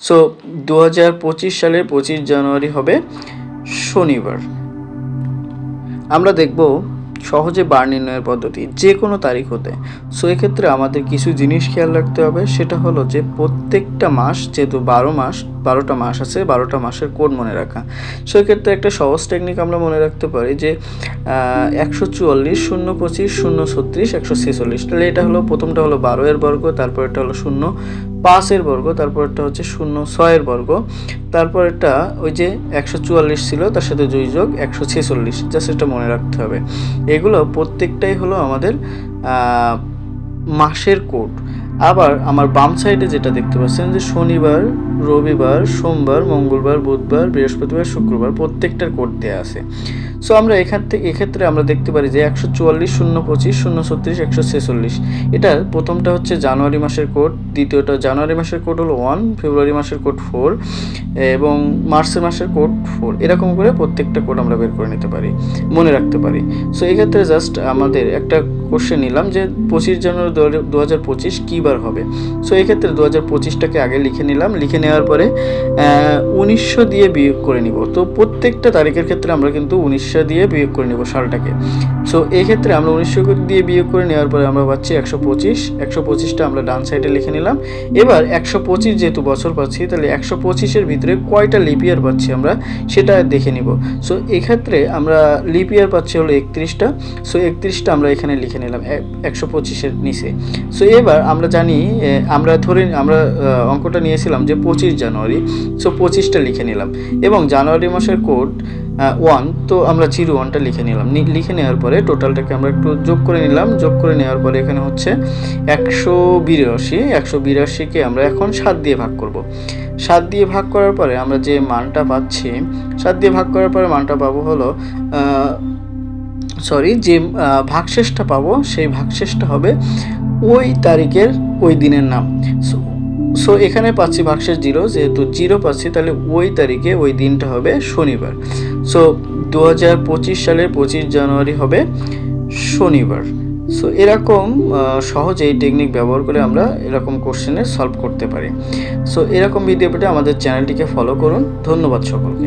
So দু হাজার পঁচিশ সালের পঁচিশ জানুয়ারি হবে শনিবার। আমরা দেখব সহজে বার নির্ণয়ের পদ্ধতি যে কোনো তারিখ হতে। সো এক্ষেত্রে আমাদের কিছু জিনিস খেয়াল রাখতে হবে, সেটা হলো যে প্রত্যেকটা মাস, যেহেতু বারো মাস বারোটা মাস আছে, বারোটা মাসের কোড মনে রাখা। সো এক্ষেত্রে একটা সহজ টেকনিক আমরা মনে রাখতে পারি যে একশো চুয়াল্লিশ শূন্য পঁচিশ শূন্য ছত্রিশ একশো ছেচল্লিশ। তাহলে এটা হলো প্রথমটা হলো বারো এর বর্গ তারপর এটা হলো শূন্য, পাঁচের বর্গ তারপরটা হচ্ছে শূন্য ছয়ের বর্গ। তারপর এটা ওই যে একশো চুয়াল্লিশ ছিল, তার সাথে দুই যোগ, একশো ছেচল্লিশ। জাস্ট এটা মনে রাখতে হবে। এগুলো প্রত্যেকটাই হলো আমাদের মাসের কোড। আবার আমার বাম সাইডে যেটা দেখতে পাচ্ছেন যে শনিবার রবিবার, সোমবার, মঙ্গলবার, বুধবার, বৃহস্পতিবার, শুক্রবার প্রত্যেকটার কোড দেওয়া আছে। সো আমরা এখান থেকে এক্ষেত্রে আমরা দেখতে পারি যে একশো চুয়াল্লিশ শূন্য পঁচিশ শূন্য ছত্রিশ একশো ছেচল্লিশ। এটা প্রথমটা হচ্ছে জানুয়ারি মাসের কোড, দ্বিতীয়টা জানুয়ারি মাসের কোড হলো ওয়ান, ফেব্রুয়ারি মাসের কোড ফোর, এবং মার্চের মাসের কোড ফোর। এরকম করে প্রত্যেকটা কোড আমরা বের করে নিতে পারি, মনে রাখতে পারি। সো এক্ষেত্রে জাস্ট আমাদের একটা কোশ্চেন নিলাম যে পঁচিশ জানুয়ারি দু হাজার পঁচিশ কী বার হবে? সো এক্ষেত্রে দু হাজার পঁচিশটাকে আগে লিখে নিলাম। লিখে নেওয়ার পরে উনিশশো দিয়ে বিয়োগ করে নিব। তো প্রত্যেকটা তারিখের ক্ষেত্রে আমরা কিন্তু উনিশশো দিয়ে বিয়োগ করে নিব সালটাকে। সো ক্ষেত্রে আমরা উনিশশো দিয়ে বিয়োগ করে নেওয়ার পরে আমরা পাচ্ছি একশো পঁচিশ। একশো পঁচিশটা আমরা ডান সাইডে লিখে নিলাম। এবার একশো পঁচিশ যেহেতু বছর পাচ্ছি, তাহলে একশো পঁচিশের ভিতরে কয়টা লিপিয়ার পাচ্ছি আমরা সেটা দেখে নিব। সো এক্ষেত্রে আমরা লিপিয়ার পাচ্ছি হলো একত্রিশটা। সো একত্রিশটা আমরা এখানে লিখে নিলাম একশো পঁচিশের নিচে। সো এবার আমরা জানি আমরা ধরে, আমরা অঙ্কটা নিয়েছিলাম যে পঁচিশ জানুয়ারি সো পঁচিশটা লিখে নিলাম। এবং জানুয়ারি মাসের কোড ওয়ান তো আমরা জিরো ওয়ানটা লিখে নিলাম। লিখে নেওয়ার পরে টোটালটাকে আমরা একটু যোগ করে নিলাম। যোগ করে নেওয়ার পরে এখানে হচ্ছে একশো বিরাশি। একশো বিরাশিকে আমরা এখন সাত দিয়ে ভাগ করব। সাত দিয়ে ভাগ করার পরে আমরা যে মানটা পাচ্ছি, সাত দিয়ে ভাগ করার পরে মানটা পাবো হলো সরি যে ভাগশেষটা পাবো, সেই ভাগশেষটা হবে ওই তারিখের ওই দিনের নাম। সো- সো এখানে পাচ্ছি ভাগশেষ জিরো, যেহেতু জিরো পাচ্ছি, তাহলে ওই তারিখে ওই দিনটা হবে শনিবার। সো দু হাজার পঁচিশ সালের পঁচিশ জানুয়ারি হবে শনিবার। সো এরকম সহজে এই টেকনিক ব্যবহার করে আমরা এরকম কোশ্চেনে সলভ করতে পারি। সো এরকম ভিডিও পেটে আমাদের চ্যানেলটিকে ফলো করুন। ধন্যবাদ সকলকে।